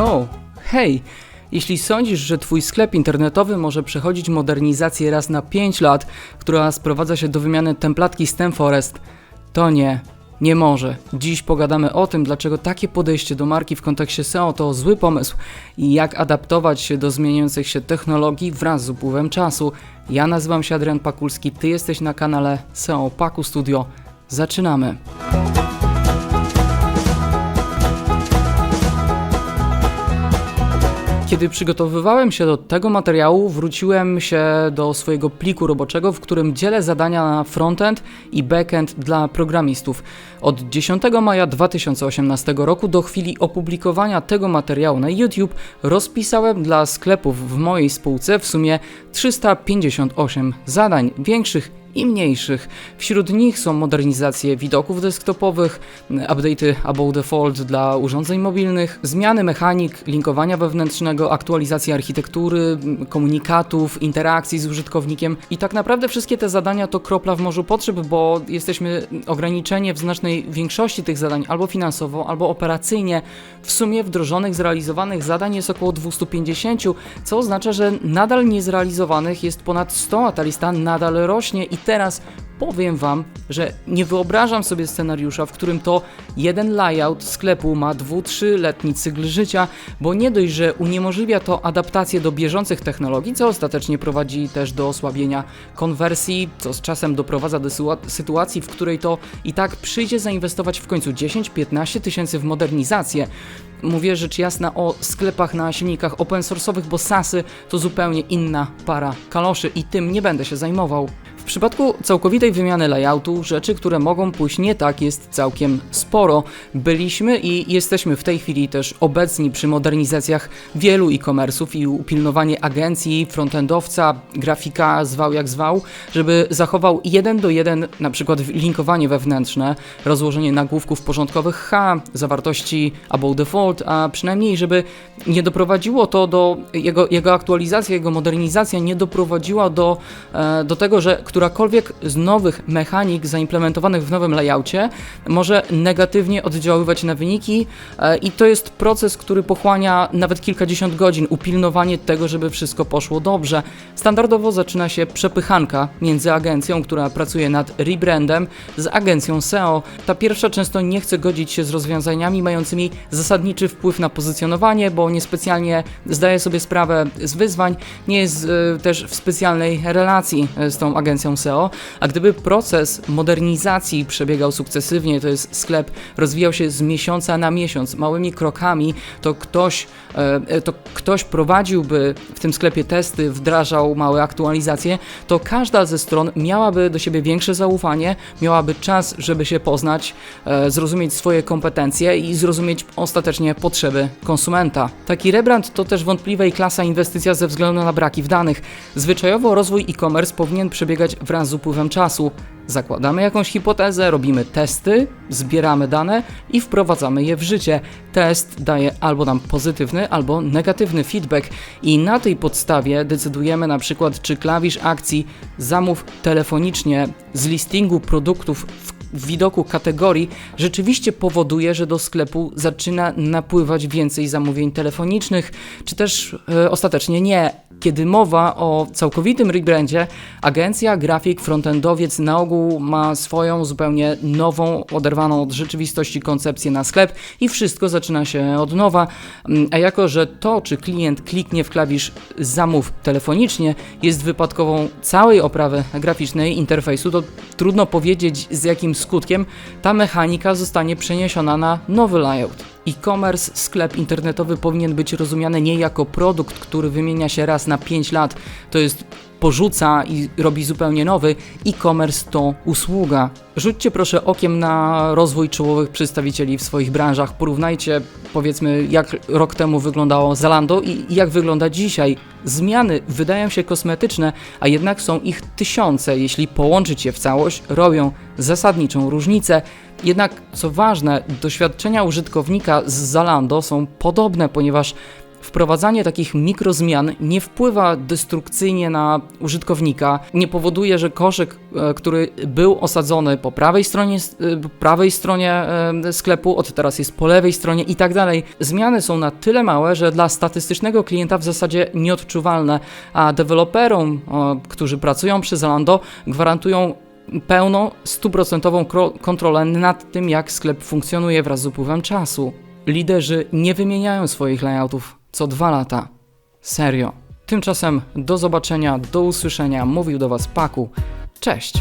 O, hej! Jeśli sądzisz, że Twój sklep internetowy może przechodzić modernizację raz na 5 lat, która sprowadza się do wymiany templatki Stemforest, to nie, nie może. Dziś pogadamy o tym, dlaczego takie podejście do marki w kontekście SEO to zły pomysł i jak adaptować się do zmieniających się technologii wraz z upływem czasu. Ja nazywam się Adrian Pakulski, Ty jesteś na kanale SEO Paku Studio. Zaczynamy! Kiedy przygotowywałem się do tego materiału, wróciłem się do swojego pliku roboczego, w którym dzielę zadania na frontend i backend dla programistów. Od 10 maja 2018 roku do chwili opublikowania tego materiału na YouTube rozpisałem dla sklepów w mojej spółce w sumie 358 zadań, większych i mniejszych. Wśród nich są modernizacje widoków desktopowych, update'y above default dla urządzeń mobilnych, zmiany mechanik, linkowania wewnętrznego, aktualizacja architektury, komunikatów, interakcji z użytkownikiem i tak naprawdę wszystkie te zadania to kropla w morzu potrzeb, bo jesteśmy ograniczeni w znacznej większości tych zadań albo finansowo, albo operacyjnie. W sumie wdrożonych, zrealizowanych zadań jest około 250, co oznacza, że nadal niezrealizowanych jest ponad 100, a ta lista nadal rośnie i teraz powiem Wam, że nie wyobrażam sobie scenariusza, w którym to jeden layout sklepu ma 2-3-letni cykl życia, bo nie dość, że uniemożliwia to adaptację do bieżących technologii, co ostatecznie prowadzi też do osłabienia konwersji, co z czasem doprowadza do sytuacji, w której to i tak przyjdzie zainwestować w końcu 10-15 tysięcy w modernizację. Mówię rzecz jasna o sklepach na silnikach open source'owych, bo SASy to zupełnie inna para kaloszy i tym nie będę się zajmował. W przypadku całkowitej wymiany layoutu, rzeczy, które mogą pójść nie tak, jest całkiem sporo. Byliśmy i jesteśmy w tej chwili też obecni przy modernizacjach wielu e-commerce'ów i upilnowanie agencji, frontendowca, grafika, zwał jak zwał, żeby zachował jeden do jeden na przykład linkowanie wewnętrzne, rozłożenie nagłówków porządkowych H, zawartości above default, a przynajmniej żeby nie doprowadziło to do jego, jego aktualizacja, jego modernizacja nie doprowadziła do, e, do tego, że którakolwiek z nowych mechanik zaimplementowanych w nowym layoutie może negatywnie oddziaływać na wyniki e, i to jest proces, który pochłania nawet kilkadziesiąt godzin, upilnowanie tego, żeby wszystko poszło dobrze. Standardowo zaczyna się przepychanka między agencją, która pracuje nad rebrandem, z agencją SEO. Ta pierwsza często nie chce godzić się z rozwiązaniami mającymi zasadniczy wpływ na pozycjonowanie, bo niespecjalnie zdaje sobie sprawę z wyzwań, nie jest też w specjalnej relacji z tą agencją agencją SEO, a gdyby proces modernizacji przebiegał sukcesywnie, to jest sklep rozwijał się z miesiąca na miesiąc, małymi krokami, to ktoś, e, to ktoś prowadziłby w tym sklepie testy, wdrażał małe aktualizacje, to każda ze stron miałaby do siebie większe zaufanie, miałaby czas, żeby się poznać, e, zrozumieć swoje kompetencje i zrozumieć ostatecznie potrzeby konsumenta. Taki rebrand to też wątpliwa i klasa inwestycja ze względu na braki w danych. Zwyczajowo rozwój e-commerce powinien przebiegać wraz z upływem czasu. Zakładamy jakąś hipotezę, robimy testy, zbieramy dane i wprowadzamy je w życie. Test daje albo nam pozytywny, albo negatywny feedback i na tej podstawie decydujemy na przykład, czy klawisz akcji zamów telefonicznie z listingu produktów w widoku kategorii rzeczywiście powoduje, że do sklepu zaczyna napływać więcej zamówień telefonicznych, czy też e, ostatecznie nie. Kiedy mowa o całkowitym rebrandzie, agencja, grafik, frontendowiec na ogół ma swoją zupełnie nową, oderwaną od rzeczywistości koncepcję na sklep i wszystko zaczyna się od nowa. Mm, a jako, że to, czy klient kliknie w klawisz zamów telefonicznie, jest wypadkową całej oprawy graficznej interfejsu, to trudno powiedzieć z jakim skutkiem ta mechanika zostanie przeniesiona na nowy layout. E-commerce, sklep internetowy powinien być rozumiany nie jako produkt, który wymienia się raz na 5 lat, to jest porzuca i robi zupełnie nowy. E-commerce to usługa. Rzućcie proszę okiem na rozwój czołowych przedstawicieli w swoich branżach. Porównajcie, powiedzmy, jak rok temu wyglądało Zalando i jak wygląda dzisiaj. Zmiany wydają się kosmetyczne, a jednak są ich tysiące. Jeśli połączyć je w całość, robią zasadniczą różnicę. Jednak, co ważne, doświadczenia użytkownika z Zalando są podobne, ponieważ Wprowadzanie takich mikrozmian nie wpływa destrukcyjnie na użytkownika, nie powoduje, że koszyk, e, który był osadzony po prawej stronie, e, prawej stronie e, sklepu, od teraz jest po lewej stronie i tak dalej. Zmiany są na tyle małe, że dla statystycznego klienta w zasadzie nieodczuwalne, a deweloperom, którzy pracują przy Zalando, gwarantują pełną, stuprocentową kontrolę nad tym, jak sklep funkcjonuje wraz z upływem czasu. Liderzy nie wymieniają swoich layoutów co dwa lata. Serio. Tymczasem do zobaczenia, do usłyszenia. Mówił do Was Paku. Cześć!